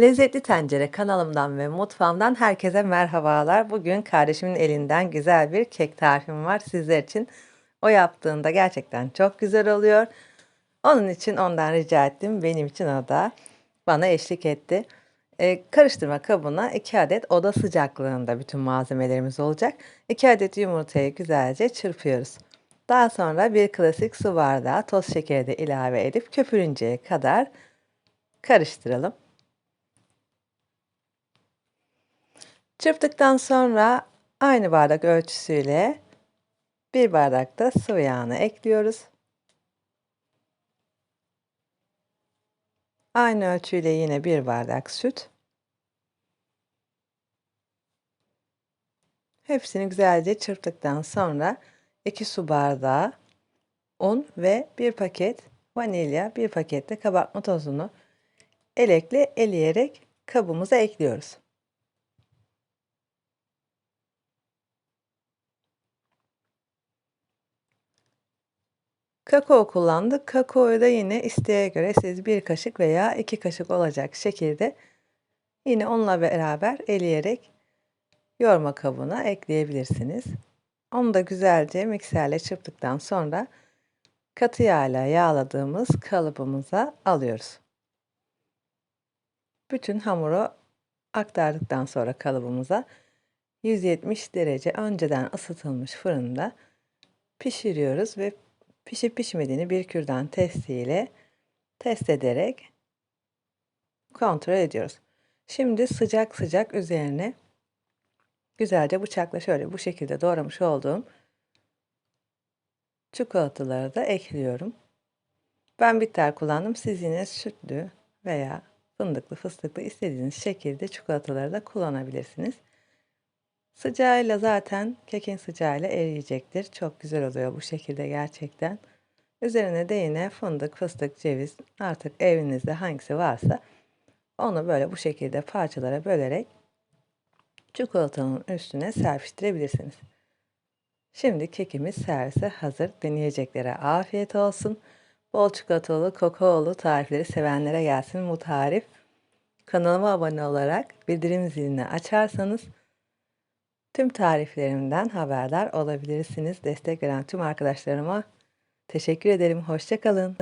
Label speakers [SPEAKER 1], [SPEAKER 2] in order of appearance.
[SPEAKER 1] Lezzetli Tencere kanalımdan ve mutfağımdan herkese merhabalar. Bugün kardeşimin elinden güzel bir kek tarifim var sizler için. O yaptığında gerçekten çok güzel oluyor. Onun için ondan rica ettim. Benim için o da bana eşlik etti. Ee, karıştırma kabına 2 adet oda sıcaklığında bütün malzemelerimiz olacak. 2 adet yumurtayı güzelce çırpıyoruz. Daha sonra bir klasik su bardağı toz şekeri de ilave edip köpürünceye kadar karıştıralım. Çırptıktan sonra aynı bardak ölçüsüyle bir bardak da sıvı yağını ekliyoruz. Aynı ölçüyle yine bir bardak süt. Hepsini güzelce çırptıktan sonra 2 su bardağı un ve bir paket vanilya, bir paket de kabartma tozunu elekle eleyerek kabımıza ekliyoruz. Kakao kullandık. Kakaoyu da yine isteğe göre siz bir kaşık veya iki kaşık olacak şekilde yine onunla beraber eleyerek yoğurma kabına ekleyebilirsiniz. Onu da güzelce mikserle çırptıktan sonra katı yağla yağladığımız kalıbımıza alıyoruz. Bütün hamuru aktardıktan sonra kalıbımıza 170 derece önceden ısıtılmış fırında pişiriyoruz ve pişip pişmediğini bir kürdan testiyle test ederek kontrol ediyoruz. Şimdi sıcak sıcak üzerine güzelce bıçakla şöyle bu şekilde doğramış olduğum çikolataları da ekliyorum. Ben bitter kullandım. Siz yine sütlü veya fındıklı, fıstıklı istediğiniz şekilde çikolataları da kullanabilirsiniz. Sıcağıyla zaten kekin sıcağıyla eriyecektir. Çok güzel oluyor bu şekilde gerçekten. Üzerine de yine fındık, fıstık, ceviz artık evinizde hangisi varsa onu böyle bu şekilde parçalara bölerek çikolatanın üstüne serpiştirebilirsiniz. Şimdi kekimiz servise hazır. Deneyeceklere afiyet olsun. Bol çikolatalı, kakaolu tarifleri sevenlere gelsin bu tarif. Kanalıma abone olarak bildirim zilini açarsanız tüm tariflerimden haberdar olabilirsiniz. Destek veren tüm arkadaşlarıma teşekkür ederim. Hoşçakalın.